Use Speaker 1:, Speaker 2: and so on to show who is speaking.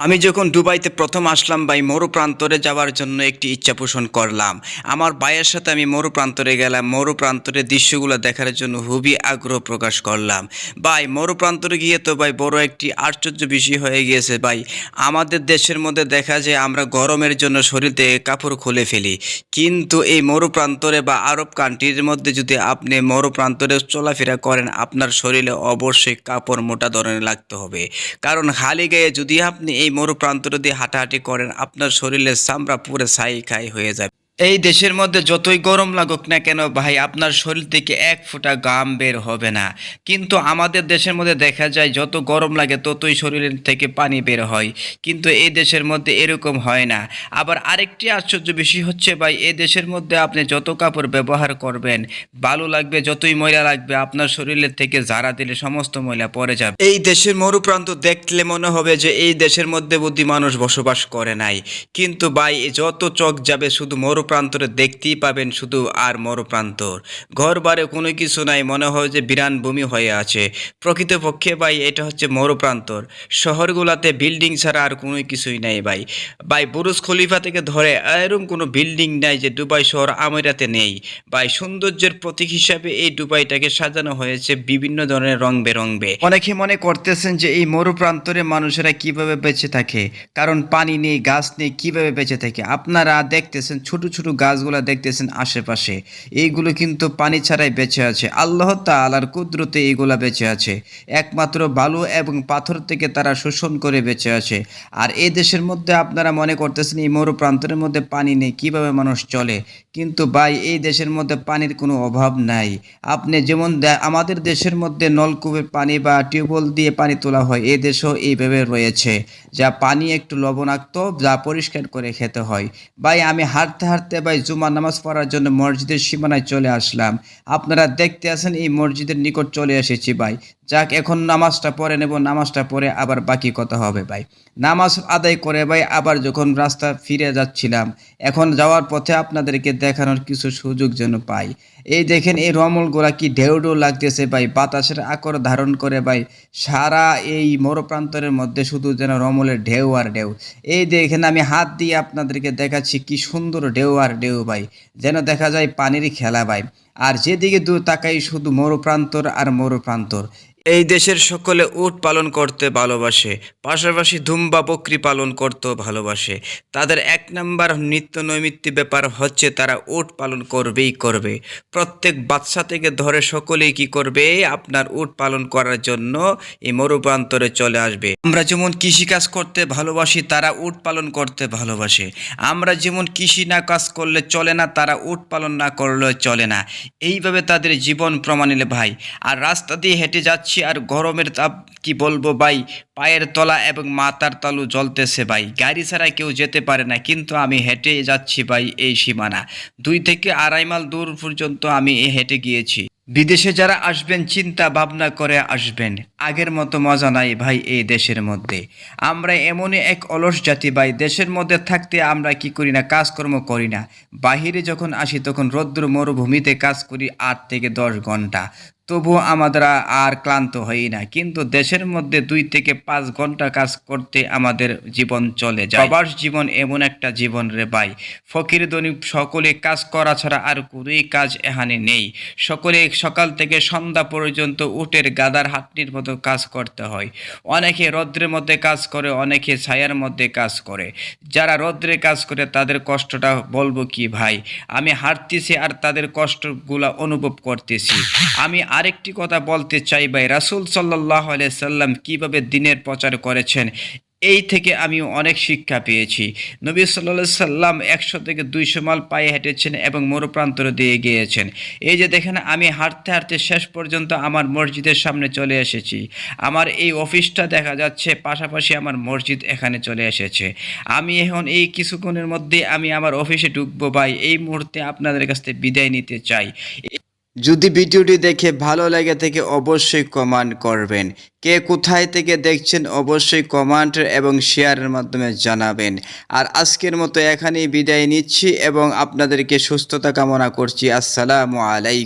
Speaker 1: আমি যখন দুবাইতে প্রথম আসলাম ভাই মরু প্রান্তরে যাওয়ার জন্য একটি ইচ্ছা পোষণ করলাম। আমার ভাইয়ের সাথে আমি মরু প্রান্তরে গেলাম। মরু প্রান্তরের দৃশ্যগুলো দেখার জন্য খুবই আগ্রহ প্রকাশ করলাম। ভাই মরু প্রান্তরে গিয়ে তো ভাই বড় একটি আশ্চর্য বিষয় হয়ে গিয়েছে ভাই। আমাদের দেশের মধ্যে দেখা যায় আমরা গরমের জন্য শরীর কাপড় খুলে ফেলি। কিন্তু এই মরু প্রান্তরে বা আরব কান্ট্রির মধ্যে যদি আপনি মরু প্রান্তরে চলাফেরা করেন, আপনার শরীরে অবশ্যই কাপড় মোটা ধরনের লাগতে হবে। কারণ খালি গায়ে যদি আপনি এই মরু প্রান্তর দিয়ে হাঁটাহাঁটি করেন আপনার শরীরের চামড়া পুরো ছাই খাই হয়ে যাবে। এই দেশের মধ্যে যতই গরম লাগুক না কেন ভাই, আপনার শরীর থেকে এক ফোঁটা গাম বের হবে না। কিন্তু আমাদের দেশের মধ্যে দেখা যায়, যত গরম লাগে ততই শরীরের থেকে পানি বের হয়। কিন্তু এই দেশের মধ্যে এরকম হয় না। আবার আরেকটি আশ্চর্য বিষয় হচ্ছে ভাই, এই দেশের মধ্যে আপনি যত কাপড় ব্যবহার করবেন, ভালো লাগবে, যতই ময়লা লাগবে, আপনার শরীরের থেকে জারা দিলে সমস্ত ময়লা পড়ে যাবে। এই দেশের মরুপ্রান্ত দেখলে মনে হবে যে এই দেশের মধ্যে বুদ্ধি মানুষ বসবাস করে নাই। কিন্তু ভাই, যত চোখ যাবে শুধু মরুপ্রান্তরে দেখতেই পাবেন শুধু আর মরুপ্রান্তর। ঘর বারে কোনো কিছু নাই, মনে হয় যে বিরান ভূমি হয়ে আছে। প্রকৃতপক্ষে ভাই, এটা হচ্ছে মরুপ্রান্তর। শহরগুলোতে বিল্ডিং ছাড়া আর কোনো কিছুই নাই ভাই। ভাই, বুরুজ খলিফা থেকে ধরে এরকম কোনো বিল্ডিং নাই যে দুবাই শহর আমিরাতে নেই। ভাই, সৌন্দর্যের প্রতীক হিসাবে এই দুবাইটাকে সাজানো হয়েছে বিভিন্ন ধরনের রং বেরঙবে। অনেকে মনে করতেছেন যে এই মরুপ্রান্তরে মানুষেরা কীভাবে বেঁচে থাকে, কারণ পানি নেই, গাছ নেই, কীভাবে বেঁচে থাকে? আপনারা দেখতেছেন ছোট ছোট গাছগুলো দেখতেছেন আশেপাশে। এইগুলো কিন্তু পানি ছাড়াই বেঁচে আছে। আল্লাহ তালার কুদরতে এইগুলা বেঁচে আছে। একমাত্র বালু এবং পাথর থেকে তারা শোষণ করে বেঁচে আছে। আর এই দেশের মধ্যে আপনারা মনে করতেছেন এই মরু প্রান্তরের মধ্যে পানি নেই, কীভাবে মানুষ চলে? কিন্তু ভাই, এই দেশের মধ্যে পানির কোনো অভাব নাই। আপনি যেমন আমাদের দেশের মধ্যে নলকূপের পানি বা টিউবওয়েল দিয়ে পানি তোলা হয়, এই দেশেও এইভাবে রয়েছে। যা পানি একটু লবণাক্ত, যা পরিষ্কার করে খেতে হয়। ভাই, আমি হাঁটতে হাঁটতে ভাই জুমা নামাজ পড়ার জন্য মসজিদের সীমানায় চলে আসলাম। আপনারা দেখতে আছেন এই মসজিদের নিকট চলে এসেছি ভাই। যাক, এখন নামাজটা পড়ে নেব, নামাজটা পড়ে আবার বাকি কথা হবে, ভাই। নামাজ আদায় করে, ভাই, আবার যখন রাস্তা ফিরে যাচ্ছিলাম, এখন যাওয়ার পথে আপনাদেরকে দেখানোর কিছু সুযোগ যেন পাই। এই দেখেন, এই রমলগুলা কি ঢেউ ঢেউ লাগতেছে, ভাই, বাতাসের আকর ধারণ করে, ভাই, সারা এই মরুপ্রান্তরের মধ্যে শুধু যেন রমলের ঢেউ আর ঢেউ। এই দেখেন, আমি হাত দিয়ে আপনাদেরকে দেখাচ্ছি কি সুন্দর ঢেউ আর ঢেউ, ভাই, যেন দেখা যায় পানির খেলা, ভাই। আর যেদিকে দূর তাকাই শুধু মরুপ্রান্তর আর মরুপ্রান্তর। এই দেশের সকলে উট পালন করতে ভালোবাসে, পাশাপাশি ধুম্বা বকরি পালন করতেও ভালোবাসে। তাদের এক নাম্বার নিত্য নৈমিত্য ব্যাপার হচ্ছে তারা উট পালন করবেই করবে। প্রত্যেক বাচ্চা থেকে ধরে সকলেই কি করবে? আপনার উট পালন করার জন্য এই মরুপ্রান্তরে চলে আসবে। আমরা যেমন কৃষিকাজ করতে ভালোবাসি, তারা উট পালন করতে ভালোবাসে। আমরা যেমন কৃষি না কাজ করলে চলে না, তারা উট পালন না করলে চলে না। এইভাবে তাদের জীবন প্রমাণিলে ভাই। আর রাস্তা দিয়ে হেঁটে যাচ্ছি আর গরমের তাপ কি বলব ভাই? পায়ের তলা এবং মাথার তালু জ্বলতেছে ভাই। গাড়ি ছাড়া কেউ যেতে পারে না, কিন্তু আমি হেঁটে যাচ্ছি ভাই এই সীমানা। দুই থেকে আড়াই মাইল দূর পর্যন্ত আমি হেঁটে গিয়েছি। বিদেশে যারা আসবেন, চিন্তা ভাবনা করে আসবেন। আগের মতো মজা নাই ভাই এই দেশের মধ্যে। আমরা এমনই এক অলস জাতি ভাই। দেশের মধ্যে থাকতে আমরা কি করি না, কাজকর্ম করি না। বাহিরে যখন আসি, তখন রৌদ্র মরুভূমিতে কাজ করি আট থেকে দশ ঘণ্টা। তবুও আমাদের আর ক্লান্ত হই না। কিন্তু দেশের মধ্যে দুই থেকে পাঁচ ঘণ্টা কাজ করতে আমাদের জীবন চলে যায়। প্রবাস জীবন এমন একটা জীবন রে ভাই। ফকির দনিক সকলে কাজ করা ছাড়া আর কোনোই কাজ এখানে নেই। সকলে সকাল থেকে সন্ধ্যা পর্যন্ত উটের গাদার হাটনির মতো কাজ করতে হয়। অনেকে রৌদ্রের মধ্যে কাজ করে অনেকে ছায়ার মধ্যে কাজ করে। যারা রৌদ্রে কাজ করে তাদের কষ্টটা বলব কি ভাই? আমি হাঁটতেছি আর তাদের কষ্টগুলা অনুভব করতেছি। আমি আরেকটি কথা বলতে চাই ভাই, রাসুল সাল্লাহ সাল্লাম কীভাবে দিনের প্রচার করেছেন, এই থেকে আমি অনেক শিক্ষা পেয়েছি। নবী সাল্লা সাল্লাম একশো থেকে দুইশো মাইল পায়ে হেঁটেছেন এবং মরুপ্রান্তর দিয়ে গিয়েছেন। এই যে দেখেন, আমি হাঁটতে হাঁটতে শেষ পর্যন্ত আমার মসজিদের সামনে চলে এসেছি। আমার এই অফিসটা দেখা যাচ্ছে, পাশাপাশি আমার মসজিদ এখানে চলে এসেছে। আমি এখন এই কিছুক্ষণের মধ্যে আমি আমার অফিসে ঢুকবো ভাই, এই মুহূর্তে আপনাদের কাছ থেকে বিদায় নিতে চাই। যদি ভিডিওটি দেখে ভালো লাগে থেকে অবশ্যই কমেন্ট করবেন। কে কোথায় থেকে দেখছেন অবশ্যই কমেন্ট এবং শেয়ারের মাধ্যমে জানাবেন। আর আজকের মতো এখানেই বিদায় নিচ্ছি এবং আপনাদেরকে সুস্থতা কামনা করছি। আসসালামু আলাইকুম।